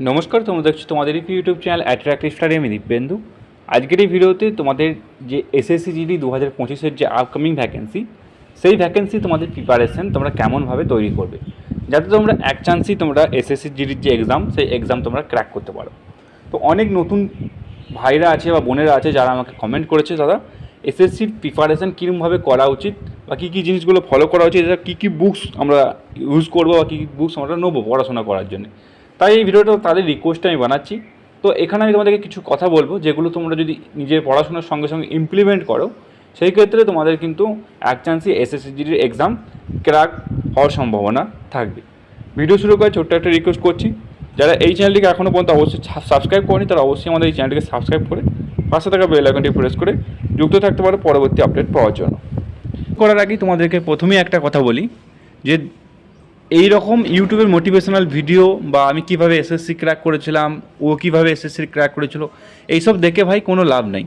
নমস্কার, তোমরা দেখছ তোমাদের এই ইউটিউব চ্যানেল অ্যাট্রাক্টিভ স্টাডি আমি দীপেন্দু আজকের এই ভিডিওতে তোমাদের যে এসএসসি জিডি দু হাজার পঁচিশের যে আপকামিং ভ্যাকেন্সি সেই ভ্যাকেন্সি তোমাদের প্রিপারেশন তোমরা কেমনভাবে তৈরি করবে। যাতে তোমরা এক চান্সই তোমরা এসএসসি জিডির যে এক্সাম সেই এক্সাম তোমরা ক্র্যাক করতে পারো। তো অনেক নতুন ভাইরা আছে বা বোনেরা আছে যারা আমাকে কমেন্ট করেছে, দাদা এসএসসির প্রিপারেশন কীরকমভাবে করা উচিত বা কী কী জিনিসগুলো ফলো করা উচিত? এটা কী কী বুকস আমরা ইউজ করব বা কী কী বুকস আমরা নেব পড়াশোনা করার জন্য? তাই এই ভিডিওটা তাদের রিকোয়েস্টে আমি বানাচ্ছি। তো এখানে আমি তোমাদেরকে কিছু কথা বলব, যেগুলো তোমরা যদি নিজের পড়াশোনার সঙ্গে সঙ্গে ইমপ্লিমেন্ট করো, সেই ক্ষেত্রে তোমাদের কিন্তু এক চান্সই এসএসসিজির এক্সাম ক্র্যাক হওয়ার সম্ভাবনা থাকবে। ভিডিও শুরু করে ছোট্ট একটা রিকোয়েস্ট করছি, যারা এই চ্যানেলটিকে এখনও পর্যন্ত অবশ্যই সাবস্ক্রাইব করেনি, তারা অবশ্যই আমাদের এই চ্যানেলটিকে সাবস্ক্রাইব করে পাশে থাকা বেল আইকনটি প্রেস করে যুক্ত থাকতে পারো পরবর্তী আপডেট পাওয়ার জন্য। করার আগেই তোমাদেরকে প্রথমেই একটা কথা বলি, যে এই রকম ইউটিউবের মোটিভেশনাল ভিডিও বা আমি কীভাবে এসএসসি ক্র্যাক করেছিলাম, ও কীভাবে এসএসসি ক্র্যাক করেছিল, এইসব দেখে ভাই কোনো লাভ নেই।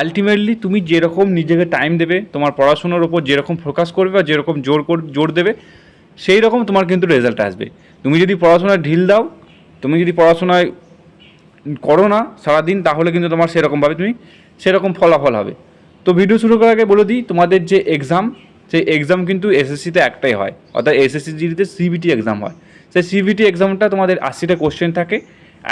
আলটিমেটলি তুমি যেরকম নিজেকে টাইম দেবে, তোমার পড়াশোনার ওপর যেরকম ফোকাস করবে বা যেরকম জোর জোর দেবে সেই রকম তোমার কিন্তু রেজাল্ট আসবে। তুমি যদি পড়াশোনায় ঢিল দাও, তুমি যদি পড়াশোনায় করো না সারাদিন, তাহলে কিন্তু তোমার সেরকমভাবে তুমি সেরকম ফলাফল হবে। তো ভিডিও শুরু করার আগে বলে দিই, তোমাদের যে এক্সাম সেই এক্সাম কিন্তু এসএসসিতে একটাই হয়। অর্থাৎ এসএসসি জিডিতে সিবিটি এক্সাম হয়। সেই সিবিটি এক্সামটা তোমাদের আশিটা কোশ্চেন থাকে,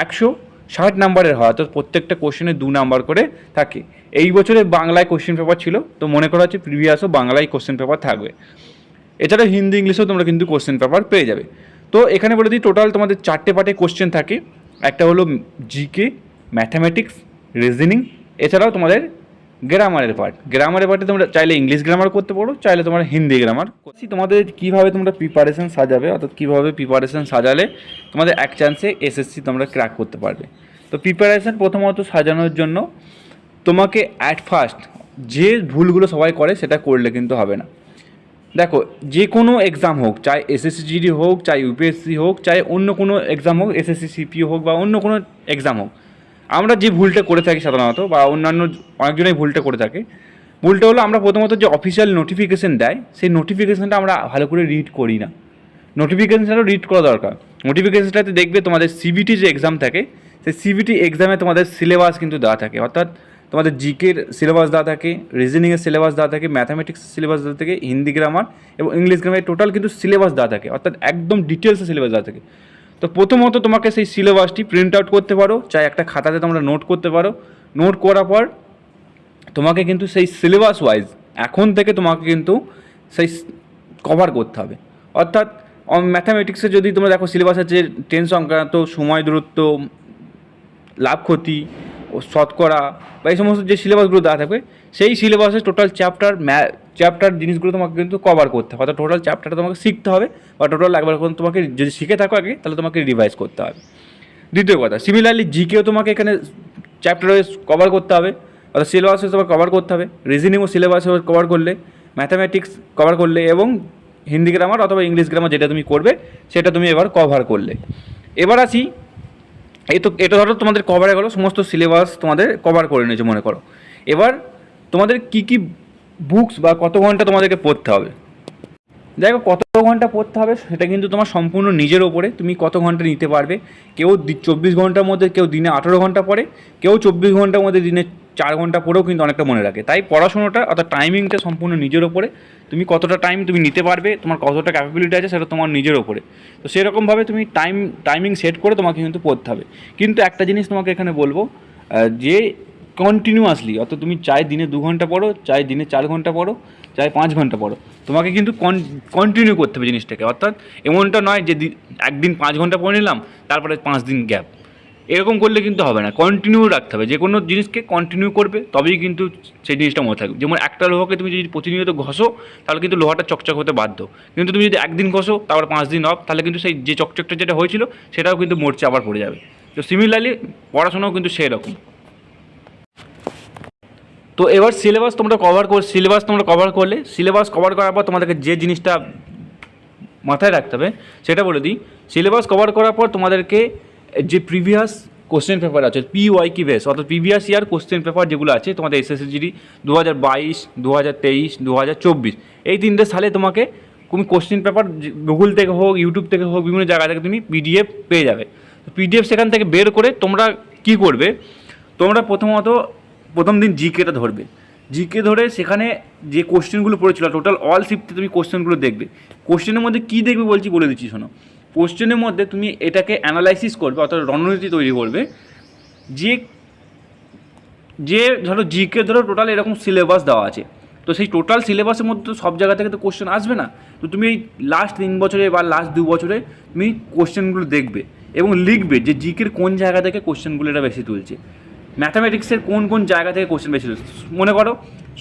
একশো ষাট নাম্বারের হয়। অর্থাৎ প্রত্যেকটা কোশ্চেনে দু নাম্বার করে থাকে। এই বছরে বাংলায় কোশ্চেন পেপার ছিল, তো মনে করা হচ্ছে প্রিভিয়াসও বাংলায় কোশ্চেন পেপার থাকবে। এছাড়া হিন্দি, ইংলিশেও তোমরা কিন্তু কোশ্চেন পেপার পেয়ে যাবে। তো এখানে বলে দিই টোটাল তোমাদের চারটে পার্টে কোশ্চেন থাকে। একটা হলো জিকে ম্যাথামেটিক্স রিজনিং এছাড়াও তোমাদের গ্রামারের পার্ট গ্রামারের পার্টে তোমরা চাইলে ইংলিশ গ্রামার করতে পারো, চাইলে তোমরা হিন্দি গ্রামার করছি তোমাদের কীভাবে তোমরা প্রিপারেশন সাজাবে, অর্থাৎ কীভাবে প্রিপারেশন সাজালে তোমাদের এক চান্সে এসএসসি তোমরা ক্র্যাক করতে পারবে। তো প্রিপারেশন প্রথমত সাজানোর জন্য তোমাকে অ্যাট ফার্স্ট যে ভুলগুলো সবাই করে সেটা করলে কিন্তু হবে না। দেখো যে কোনো এক্সাম হোক, চাই এসএসসি জিডি হোক, চাই ইউপিএসসি হোক, চাই অন্য কোনো এক্সাম হোক এসএসসি সিপিও হোক বা অন্য কোনো এক্সাম হোক আমরা যে ভুলটা করে থাকি সাধারণত, বা অন্যান্য অনেকজনেই ভুলটা করে থাকে, ভুলটা হলো আমরা প্রথমত যে অফিসিয়াল নোটিফিকেশান দেয়, সেই নোটিফিকেশনটা আমরা ভালো করে রিড করি না। নোটিফিকেশনটাও রিড করা দরকার। নোটিফিকেশনটাতে দেখবে তোমাদের সিবিটি যে এক্সাম থাকে, সেই সিবিটি এক্সামে তোমাদের সিলেবাস কিন্তু দেওয়া থাকে। অর্থাৎ তোমাদের জিকের সিলেবাস দেওয়া থাকে রিজনিংয়ের সিলেবাস দেওয়া থাকে ম্যাথামেটিক্সের সিলেবাস দেওয়া থাকে, হিন্দি গ্রামার এবং ইংলিশ গ্রামার টোটাল কিন্তু সিলেবাস দেওয়া থাকে। অর্থাৎ একদম ডিটেলসে সিলেবাস দেওয়া থাকে। তো প্রথমত তোমাকে সেই সিলেবাসটি প্রিন্ট আউট করতে পারো, চাই একটা খাতাতে তোমরা নোট করতে পারো। নোট করার পর তোমাকে কিন্তু সেই সিলেবাস ওয়াইজ এখন থেকে তোমাকে কিন্তু সেই কভার করতে হবে। অর্থাৎ ম্যাথামেটিক্সে যদি তোমরা দেখো সিলেবাস আছে টেন সংক্রান্ত, সময় দূরত্ব, লাভ ক্ষতি শতকরা বা এই সমস্ত যে সিলেবাসগুলো দেওয়া থাকবে সেই সিলেবাসে টোটাল চ্যাপ্টার চ্যাপ্টার জিনিসগুলো তোমাকে কিন্তু কভার করতে হবে। অর্থাৎ টোটাল চ্যাপ্টারটা তোমাকে শিখতে হবে বা টোটাল একবার করে তোমাকে যদি শিখে থাকো আগে, তাহলে তোমাকে রিভাইজ করতে হবে। দ্বিতীয় কথা সিমিলারলি জিকেও তোমাকে এখানে চ্যাপ্টার ওয়াইজ কভার করতে হবে। অর্থাৎ সিলেবাস তোমাকে কভার করতে হবে। রিজনিংও সিলেবাস কভার করলে ম্যাথামেটিক্স কভার করলে এবং হিন্দি গ্রামার অথবা ইংলিশ গ্রামার যেটা তুমি করবে, সেটা তুমি এবার কভার করলে। এবার আসি এই তো এটা ধরো তোমাদের কভার হয়ে গেলো, সমস্ত সিলেবাস তোমাদের কভার করে নিয়েছে, মনে করো। এবার তোমাদের কি কি বুকস বা কত ঘণ্টা তোমাদেরকে পড়তে হবে? দেখো কত ঘণ্টা পড়তে হবে, সেটা কিন্তু তোমার সম্পূর্ণ নিজের ওপরে। তুমি কত ঘণ্টা নিতে পারবে? কেউ চব্বিশ ঘণ্টার মধ্যে কেউ দিনে আঠেরো ঘণ্টা পড়ে, কেউ চব্বিশ ঘণ্টার মধ্যে দিনে চার ঘণ্টা পড়েও কিন্তু অনেকটা মনে রাখে। তাই পড়াশোনাটা অর্থাৎ টাইমিংটা সম্পূর্ণ নিজের ওপরে। তুমি কতটা টাইম তুমি নিতে পারবে, তোমার কতটা ক্যাপাবিলিটি আছে, সেটা তোমার নিজের ওপরে। তো সেরকমভাবে তুমি টাইম টাইমিং সেট করে তোমাকে কিন্তু পড়তে হবে। কিন্তু একটা জিনিস তোমাকে এখানে বলব যে কন্টিনিউয়াসলি অর্থাৎ তুমি চাই দিনে দু ঘণ্টা পড়ো, চাই দিনে চার ঘণ্টা পড়ো, চাই পাঁচ ঘণ্টা পড়ো। তোমাকে কিন্তু কন্টিনিউ করতে হবে জিনিসটাকে। অর্থাৎ এমনটা নয় যে একদিন পাঁচ ঘণ্টা পড়ে নিলাম, তারপরে পাঁচ দিন গ্যাপ এরকম করলে কিন্তু হবে না। কন্টিনিউ রাখতে হবে। যে কোনো জিনিসকে কন্টিনিউ করবে, তবেই কিন্তু সেই জিনিসটা মনে থাকবে। যেমন একটা লোহাকে তুমি যদি প্রতিনিয়ত ঘষো, তাহলে কিন্তু লোহাটা চকচক হতে বাধ্য। কিন্তু তুমি যদি একদিন ঘষো, তারপর পাঁচ দিন অফ তাহলে কিন্তু সেই যে চকচকটা যেটা হয়েছিল, সেটাও কিন্তু মরচে আবার পড়ে যাবে। তো সিমিলারলি পড়াশোনাও কিন্তু সেই রকম। তো এবার সিলেবাস তোমরা কভার কর সিলেবাস তোমরা কভার করলে সিলেবাস কভার করার পর তোমাদেরকে যে জিনিসটা মাথায় রাখতে হবে, সেটা বলে দিই। সিলেবাস কভার করার পর তোমাদেরকে যে প্রিভিয়াস কোশ্চেন পেপার আছে পি ওয়াই কি বেস অর্থাৎ প্রিভিয়াস ইয়ার কোশ্চেন পেপার যেগুলো আছে, তোমাদের এসএসসিজি দু হাজার বাইশ দু হাজার তেইশ দু হাজার চব্বিশ, এই তিনটে সালে তোমাকে তুমি কোশ্চেন পেপার গুগল থেকে হোক ইউটিউব থেকে হোক, বিভিন্ন জায়গা থেকে তুমি পিডিএফ পেয়ে যাবে। পিডিএফ সেখান থেকে বের করে তোমরা কি করবে? তোমরা প্রথমত প্রথম দিন জিকেটা ধরবে। জিকে ধরে সেখানে যে কোশ্চেনগুলো পড়েছিল টোটাল অল শিফটে তুমি কোশ্চেনগুলো দেখবে। কোশ্চেনের মধ্যে কী দেখবে বলছি বলে দিচ্ছি, শোনো। কোশ্চেনের মধ্যে তুমি এটাকে অ্যানালাইসিস করবে, অর্থাৎ রণনীতি তৈরি করবে। যে যে ধরো জিকে ধরো টোটাল এরকম সিলেবাস দেওয়া আছে। তো সেই টোটাল সিলেবাসের মধ্যে তো সব জায়গা থেকে তো কোশ্চেন আসবে না। তো তুমি এই লাস্ট তিন বছরে বা লাস্ট দু বছরে তুমি কোশ্চেনগুলো দেখবে এবং লিখবে যে জিকের কোন জায়গা থেকে কোশ্চেনগুলো এটা বেশি তুলছে। ম্যাথামেটিক্সের কোন কোন জায়গা থেকে কোশ্চেন বেশি মনে করো,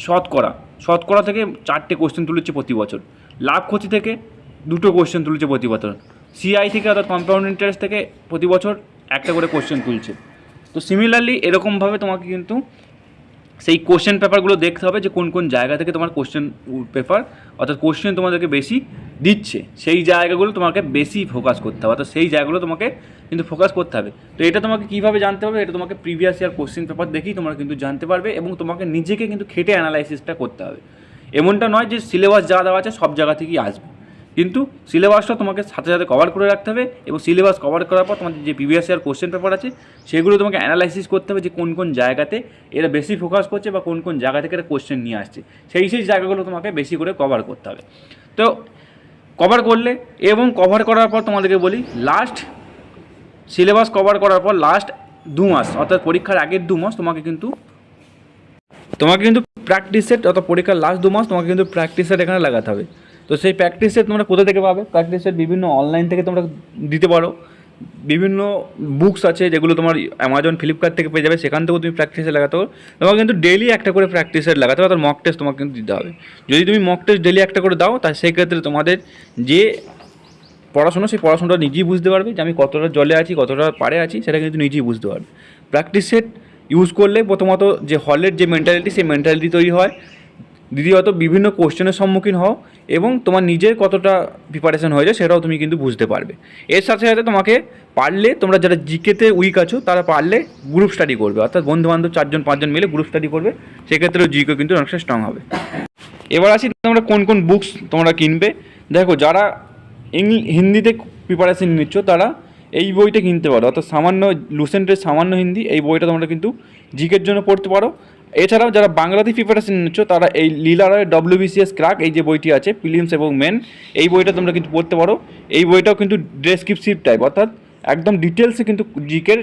শতকরা। শতকরা থেকে চারটে কোশ্চেন তুলেছে প্রতি বছর। লাভ ক্ষতি থেকে দুটো কোশ্চেন তুলেছে প্রতি বছর। সিআই থেকে অর্থাৎ কম্পাউন্ড ইন্টারেস্ট থেকে প্রতি বছর একটা করে কোশ্চেন তুলছে। তো সিমিলারলি এরকমভাবে তোমাকে কিন্তু সেই কোশ্চেন পেপারগুলো দেখতে হবে যে কোন কোন জায়গা থেকে তোমার কোশ্চেন পেপার অর্থাৎ কোশ্চেন তোমাদেরকে বেশি দিচ্ছে। সেই জায়গাগুলো তোমাকে বেশি ফোকাস করতে হবে। অর্থাৎ সেই জায়গাগুলো তোমাকে কিন্তু ফোকাস করতে হবে। তো এটা তোমাকে কীভাবে জানতে হবে? এটা তোমাকে প্রিভিয়াস ইয়ার কোশ্চেন পেপার দেখেই তোমরা কিন্তু জানতে পারবে এবং তোমাকে নিজেকে কিন্তু খেটে অ্যানালাইসিসটা করতে হবে। এমনটা নয় যে সিলেবাস যা দেওয়া আছে সব জায়গা থেকেই আসবে। কিন্তু সিলেবাসটা তোমাকে সাথে সাথে কভার করে রাখতে হবে এবং সিলেবাস কভার করার পর তোমাদের যে প্রিভিয়াস ইয়ার কোশ্চেন পেপার আছে, সেগুলো তোমাকে অ্যানালাইসিস করতে হবে যে কোন কোন জায়গাতে এরা বেশি ফোকাস করছে বা কোন কোন জায়গা থেকে এরা কোশ্চেন নিয়ে আসছে। সেই সেই জায়গাগুলো তোমাকে বেশি করে কভার করতে হবে। তো কভার করলে এবং কভার করার পর তোমাদেরকে বলি লাস্ট সিলেবাস কভার করার পর লাস্ট দু মাস, অর্থাৎ পরীক্ষার আগের দু মাস তোমাকে কিন্তু তোমাকে কিন্তু প্র্যাকটিসের অর্থাৎ পরীক্ষার লাস্ট দু মাস তোমাকে কিন্তু প্র্যাকটিসের এখানে লাগাতে হবে। তো সেই প্র্যাকটিস সেট তোমরা কোথা থেকে পাবে? প্র্যাকটিস সেট বিভিন্ন অনলাইন থেকে তোমরা দিতে পারো। বিভিন্ন বুকস আছে যেগুলো তোমার অ্যামাজন ফ্লিপকার্ট থেকে পেয়ে যাবে। সেখান থেকেও তুমি প্র্যাকটিসে লাগাতে পারো। তোমাকে কিন্তু ডেলি একটা করে প্র্যাকটিস সেট লাগাতে হবে। মক টেস্ট তোমাকে কিন্তু দিতে হবে। যদি তুমি মক টেস্ট ডেলি একটা করে দাও, তাহলে সেক্ষেত্রে তোমাদের যে পড়াশোনা, সেই পড়াশোনাটা নিজেই বুঝতে পারবে যে আমি কতটা জলে আছি, কতটা পারে আছি, সেটা কিন্তু নিজেই বুঝতে পারবে। প্র্যাকটিস সেট ইউজ করলে প্রথমত যে হলের যে মেন্টালিটি সেই মেন্টালিটি তৈরি হয়। দ্বিতীয়ত বিভিন্ন কোশ্চেনের সম্মুখীন হও এবং তোমার নিজের কতটা প্রিপারেশন হয়েছে সেটাও তুমি কিন্তু বুঝতে পারবে। এর সাথে সাথে তোমাকে পারলে তোমরা যারা জিকেতে উইক আছো, তারা পারলে গ্রুপ স্টাডি করবে। অর্থাৎ বন্ধু বান্ধব চারজন, পাঁচজন মিলে গ্রুপ স্টাডি করবে। সেক্ষেত্রেও জিকে কিন্তু অনেকটা স্ট্রং হবে। এবার আসি তোমরা কোন কোন বুকস তোমরা কিনবে। দেখো, যারা ইংলি হিন্দিতে প্রিপারেশন নিচ্ছ, তারা এই বইটা কিনতে পারো। অর্থাৎ সামান্য লুসেন্টের সামান্য হিন্দি, এই বইটা তোমরা কিন্তু জিকের জন্য পড়তে পারো। এছাড়াও যারা বাংলাতে প্রিপারেশন নিচ্ছ, তারা এই লীলা রয় ডব্লিউবিসিএস ক্রাক, এই যে বইটি আছে, ফিলিমস এবং মেন, এই বইটা তোমরা কিন্তু পড়তে পারো। এই বইটাও কিন্তু ডেসক্রিপসিভ টাইপ অর্থাৎ একদম ডিটেলসে কিন্তু জিকের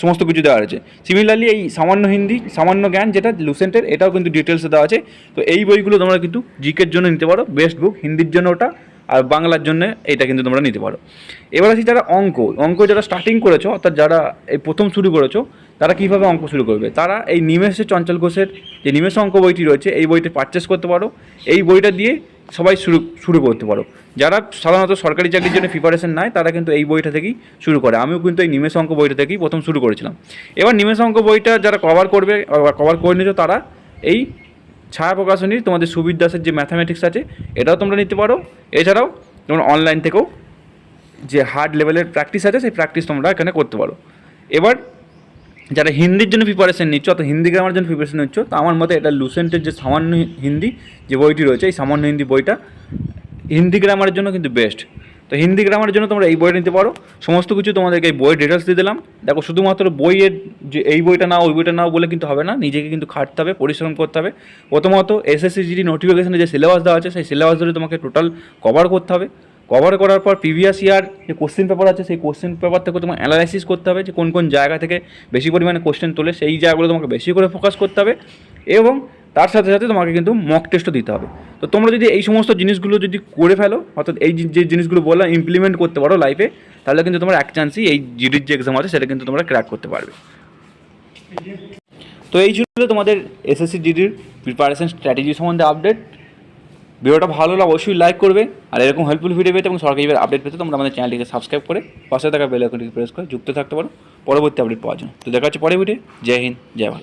সমস্ত কিছু দেওয়া আছে সিমিলারলি এই সামান্য হিন্দি, সামান্য জ্ঞান যেটা লুসেন্টের এটাও কিন্তু ডিটেলসে দেওয়া আছে। তো এই বইগুলো তোমরা কিন্তু জিকের জন্য নিতে পারো বেস্ট বুক হিন্দির জন্য ওটা, আর বাংলার জন্য এটা কিন্তু তোমরা নিতে পারো। এবার আসি যারা অঙ্ক অঙ্ক যারা স্টার্টিং করেছ, অর্থাৎ যারা এই প্রথম শুরু করেছ তারা কীভাবে অঙ্ক শুরু করবে? তারা এই নিমেষে চঞ্চল ঘোষের যে নিমেষ অঙ্ক বইটি রয়েছে, এই বইটি পারচেস করতে পারো। এই বইটা দিয়ে সবাই শুরু শুরু করতে পারো। যারা সাধারণত সরকারি চাকরির জন্য প্রিপারেশন নেয়, তারা কিন্তু এই বইটা থেকেই শুরু করে। আমিও কিন্তু এই নিমেষ অঙ্ক বইটা থেকেই প্রথম শুরু করেছিলাম। এবার নিমেষ অঙ্ক বইটা যারা কভার করবে কভার করে নিয়েছো তারা, এই ছায়া প্রকাশনীর তোমাদের সুবির দাসের যে ম্যাথামেটিক্স আছে, এটাও তোমরা নিতে পারো। এছাড়াও তোমরা অনলাইন থেকেও যে হার্ড লেভেলের প্র্যাকটিস আছে, সেই প্র্যাকটিস তোমরা এখানে করতে পারো। এবার যারা হিন্দির জন্য প্রিপারেশন নিচ্ছ, অর্থাৎ হিন্দি গ্রামার জন্য প্রিপারেশন নিচ্ছ, তো আমার মতে এটা লুসেন্টের যে সামান্য হিন্দি যে বইটি রয়েছে, এই সামান্য হিন্দি বইটা হিন্দি গ্রামারের জন্য কিন্তু বেস্ট তো হিন্দি গ্রামারের জন্য তোমরা এই বইটা নিতে পারো। সমস্ত কিছু তোমাদেরকে এই বইয়ের ডিটেলস দিয়ে দিলাম। দেখো, শুধুমাত্র বইয়ের যে এই বইটা নাও, ওই বইটা নাও বলে কিন্তু হবে না। নিজেকে কিন্তু খাটতে হবে, পরিশ্রম করতে হবে। প্রথমত এসএসসি জিডি নোটিফিকেশনে যে সিলেবাস দেওয়া আছে, সেই সিলেবাস ধরে তোমাকে টোটাল কভার করতে হবে। কভার করার পর প্রিভিয়াস ইয়ার যে কোশ্চেন পেপার আছে, সেই কোশ্চেন পেপার থেকে তোমার অ্যানালাইসিস করতে হবে যে কোন কোন জায়গা থেকে বেশি পরিমাণে কোশ্চেন তোলে, সেই জায়গাগুলো তোমাকে বেশি করে ফোকাস করতে হবে এবং তার সাথে সাথে তোমাকে কিন্তু মক টেস্টও দিতে হবে। তো তোমরা যদি এই সমস্ত জিনিসগুলো যদি করে ফেলো, অর্থাৎ এই যে- জিনিসগুলো বললাম ইমপ্লিমেন্ট করতে পারো লাইফে তাহলে কিন্তু তোমার এক চান্সই এই জিডির যে এক্সাম আছে, সেটা কিন্তু তোমরা ক্র্যাক করতে পারবে। তো এই ছিল তোমাদের এসএসসি জিডির প্রিপারেশন স্ট্র্যাটেজি সম্বন্ধে আপডেট ভিডিওটা ভালো হলে অবশ্যই লাইক করবে আর এরকম হেল্পফুল ভিডিও পেতে এবং সরকারি আপডেট পেতে তোমরা আমাদের চ্যানেলটিকে সাবস্ক্রাইব করে পাশে থাকা বেল আইকনটিকে প্রেস করে যুক্ত থাকতে পারো। পরবর্তী আপডেট পাওয়ার জন্য। তো দেখা হচ্ছে পরে ভিডিও জয় হিন্দ, জয় ভারত।